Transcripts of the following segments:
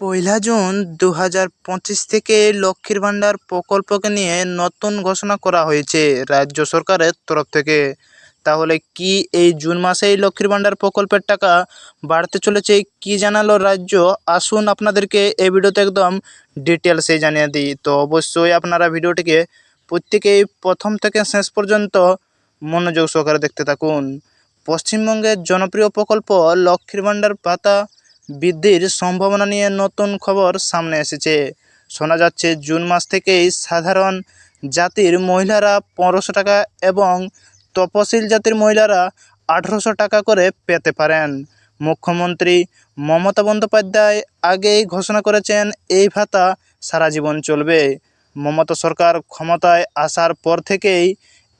পয়লা June দু হাজার পঁচিশ থেকে লক্ষ্মীর ভাণ্ডার প্রকল্পকে নিয়ে নতুন ঘোষণা করা হয়েছে রাজ্য সরকারের তরফ থেকে। তাহলে কি এই জুন মাসেই লক্ষ্মীর ভাণ্ডার প্রকল্পের টাকা বাড়তে চলেছে কি জানালো রাজ্য? আসুন আপনাদেরকে এই ভিডিওতে একদম ডিটেলসে জানিয়ে দিই। তো অবশ্যই আপনারা ভিডিওটিকে প্রত্যেকেই প্রথম থেকে শেষ পর্যন্ত মনোযোগ সহকারে দেখতে থাকুন। পশ্চিমবঙ্গের জনপ্রিয় প্রকল্প লক্ষ্মীর ভাণ্ডার ভাতা বৃদ্ধির সম্ভাবনা নিয়ে নতুন খবর সামনে এসেছে। শোনা যাচ্ছে, জুন মাস থেকেই সাধারণ জাতির মহিলারা পনেরোশো টাকা এবং তপশিল জাতির মহিলারা আঠেরোশো টাকা করে পেতে পারেন। মুখ্যমন্ত্রী মমতা বন্দ্যোপাধ্যায় আগেই ঘোষণা করেছেন, এই ভাতা সারা জীবন চলবে। মমতা সরকার ক্ষমতায় আসার পর থেকেই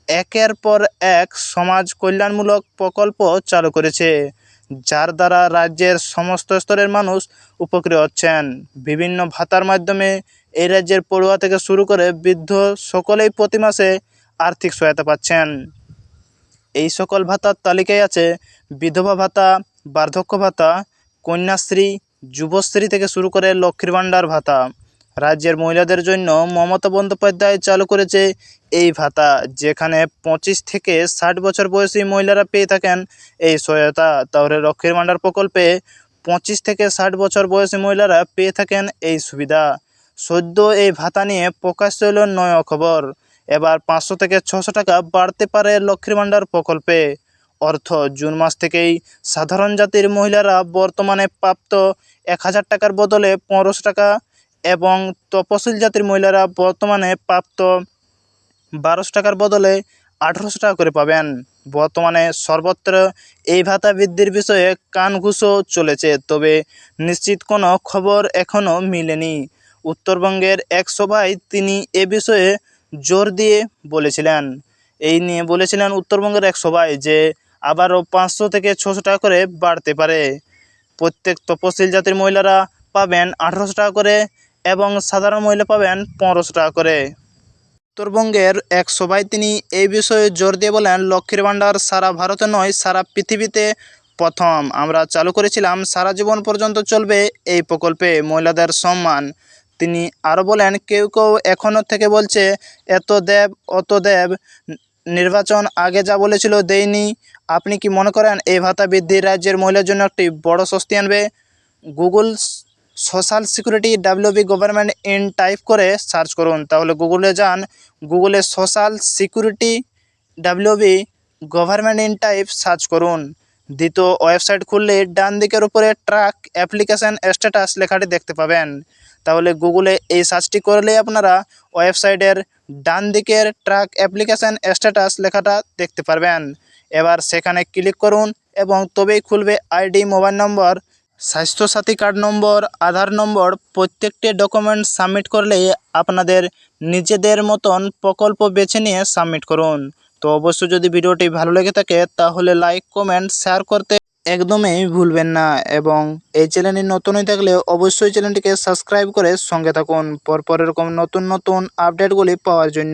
একের পর এক সমাজ কল্যাণমূলক প্রকল্প চালু করেছে। যার দ্বারা রাজ্যের সমস্ত স্তরের মানুষ উপকৃত হচ্ছেন। বিভিন্ন ভাতার মাধ্যমে এই রাজ্যের পড়ুয়া থেকে শুরু করে বৃদ্ধ সকলেই প্রতি মাসে আর্থিক সহায়তা পাচ্ছেন। এই সকল ভাতার তালিকায় আছে বিধবা ভাতা, বার্ধক্য ভাতা, কন্যাশ্রী, যুবশ্রী থেকে শুরু করে লক্ষ্মীর ভাণ্ডার ভাতা। রাজ্যের মহিলাদের জন্য মমতা বন্দ্যোপাধ্যায় চালু করেছে এই ভাতা যেখানে পঁচিশ থেকে ষাট বছর বয়সী মহিলারা পেয়ে থাকেন এই সহায়তা। তাহলে লক্ষ্মীর ভাণ্ডার প্রকল্পে পঁচিশ থেকে ষাট বছর বয়সী মহিলারা পেয়ে থাকেন এই সুবিধা। সদ্য এই ভাতা নিয়ে প্রকাশ্য এলো নয়া খবর। এবার পাঁচশো থেকে ছশো টাকা বাড়তে পারে লক্ষ্মীর ভাণ্ডার প্রকল্পে। অর্থ, জুন মাস থেকেই সাধারণ জাতির মহিলারা বর্তমানে প্রাপ্ত এক হাজার টাকার বদলে পনেরোশো টাকা এবং তপশিল জাতির মহিলারা বর্তমানে প্রাপ্ত বারোশো টাকার বদলে আঠেরোশো টাকা করে পাবেন। বর্তমানে সর্বত্র এই ভাতা বৃদ্ধির বিষয়ে কানঘুষো চলেছে, তবে নিশ্চিত কোনো খবর এখনও মিলেনি। উত্তরবঙ্গের এক সভায় তিনি এ বিষয়ে জোর দিয়ে বলেছিলেন। এই নিয়ে বলেছিলেন উত্তরবঙ্গের এক সভায় যে আবারও পাঁচশো থেকে ছশো টাকা করে বাড়তে পারে। প্রত্যেক তপশিল জাতির মহিলারা পাবেন আঠেরোশো টাকা করে এবং সাধারণ মহিলা পাবেন পনেরোশো টাকা করে। উত্তরবঙ্গের এক সভায় তিনি এই বিষয়ে জোর দিয়ে বলেন, লক্ষ্মীর ভাণ্ডার সারা ভারতে নয়, সারা পৃথিবীতে প্রথম। আমরা চালু করেছিলাম, সারা জীবন পর্যন্ত চলবে এই প্রকল্পে মহিলাদের সম্মান। তিনি আরও বলেন, কেউ কেউ এখনও থেকে বলছে, এত দেব, অত দেব, নির্বাচন আগে যা বলেছিল দেয়নি। আপনি কি মনে করেন, এই ভাতা বৃদ্ধি রাজ্যের মহিলার জন্য একটি বড় স্বস্তি আনবে? Google social security WB government in type করে সার্চ করুন। তাহলে গুগলে যান গুগলে social security WB government in type search করুন। দ্বিতীয় ওয়েবসাইট খুললে ডান দিকের উপরে ট্রাক অ্যাপ্লিকেশান স্ট্যাটাস লেখাটি দেখতে পাবেন। তাহলে গুগলে এই সার্চটি করলেই আপনারা ওয়েবসাইটের ডান দিকের ট্রাক অ্যাপ্লিকেশান স্ট্যাটাস লেখাটা দেখতে পারবেন। এবার সেখানে ক্লিক করুন এবং তবেই খুলবে ID mobile number Swasthya Sathi card number, Aadhaar number প্রত্যেকটি ডকুমেন্ট সাবমিট করলেই আপনাদের নিজেদের মতন প্রকল্প বেছে নিয়ে সাবমিট করুন। তো অবশ্যই যদি ভিডিওটি ভালো লেগে থাকে, তাহলে লাইক, কমেন্ট, শেয়ার করতে একদমই ভুলবেন না এবং এই চ্যানেলটি নতুন হয়ে থাকলে অবশ্যই চ্যানেলটিকে সাবস্ক্রাইব করে সঙ্গে থাকুন। পরপর এরকম নতুন নতুন আপডেটগুলি পাওয়ার জন্য।